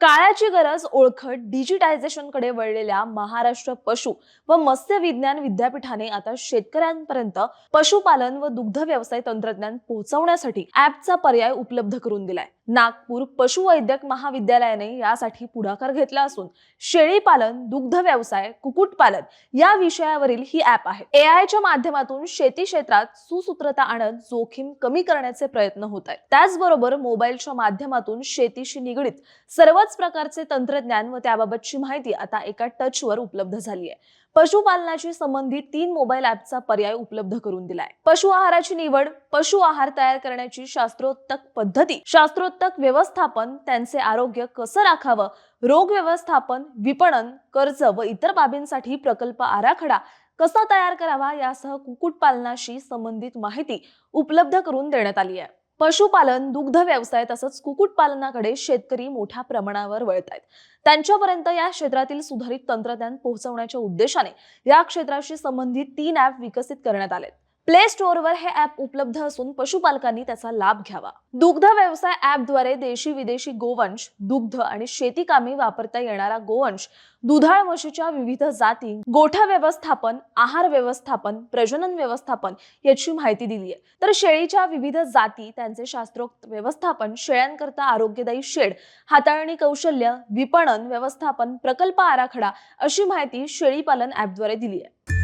काळाची गरज ओळखत डिजिटायझेशनकडे वळलेल्या महाराष्ट्र पशु व मत्स्य विज्ञान विद्यापीठाने आता शेतकऱ्यांपर्यंत पशुपालन व दुग्ध व्यवसाय तंत्रज्ञान पोहोचवण्यासाठी ऍपचा पर्याय उपलब्ध करून दिलाय. नागपूर पशुवैद्यक महाविद्यालयाने यासाठी पुढाकार घेतला असून शेळीपालन दुग्ध व्यवसाय कुक्कुटपालन या विषयावरील ही ऍप आहे. एआय च्या माध्यमातून शेती क्षेत्रात सुसूत्रता आणत जोखीम कमी करण्याचे प्रयत्न होत आहेत. त्याचबरोबर मोबाईलच्या माध्यमातून शेतीशी निगडीत सर्व सर्वच प्रकारचे तंत्रज्ञान व त्याबाबतची माहिती आता एका टचवर उपलब्ध झाली आहे पशुपालनाशी संबंधित तीन मोबाईल ऍपचा पर्याय उपलब्ध करून दिलाय. पशु आहाराची निवड पशु आहार तयार करण्याची शास्त्रोत्तक पद्धती शास्त्रोत्तक व्यवस्थापन त्यांचे आरोग्य कसं राखावं रोग व्यवस्थापन विपणन कर्ज व इतर बाबींसाठी प्रकल्प आराखडा कसा तयार करावा यासह कुक्कुटपालनाशी संबंधित माहिती उपलब्ध करून देण्यात आली आहे पशुपालन दुग्ध व्यवसाय तसंच कुक्कुटपालनाकडे शेतकरी मोठ्या प्रमाणावर वळत आहेत त्यांच्यापर्यंत या क्षेत्रातील सुधारित तंत्रज्ञान पोहोचवण्याच्या उद्देशाने या क्षेत्राशी संबंधित तीन ऍप विकसित करण्यात आले प्ले स्टोअरवर हे ऍप उपलब्ध असून पशुपालकांनी त्याचा लाभ घ्यावा. दुग्ध व्यवसाय ऍपद्वारे देशी विदेशी गोवंश दुग्ध आणि शेती कामी वापरता येणारा गोवंश दुधाळ म्हशीच्या विविध जाती गोठा व्यवस्थापन आहार व्यवस्थापन प्रजनन व्यवस्थापन याची माहिती दिली आहे तर शेळीच्या विविध जाती त्यांचे शास्त्रोक्त व्यवस्थापन शेळ्यांकरता आरोग्यदायी शेड हाताळणी कौशल्य विपणन व्यवस्थापन प्रकल्प आराखडा अशी माहिती शेळीपालन ऍपद्वारे दिली आहे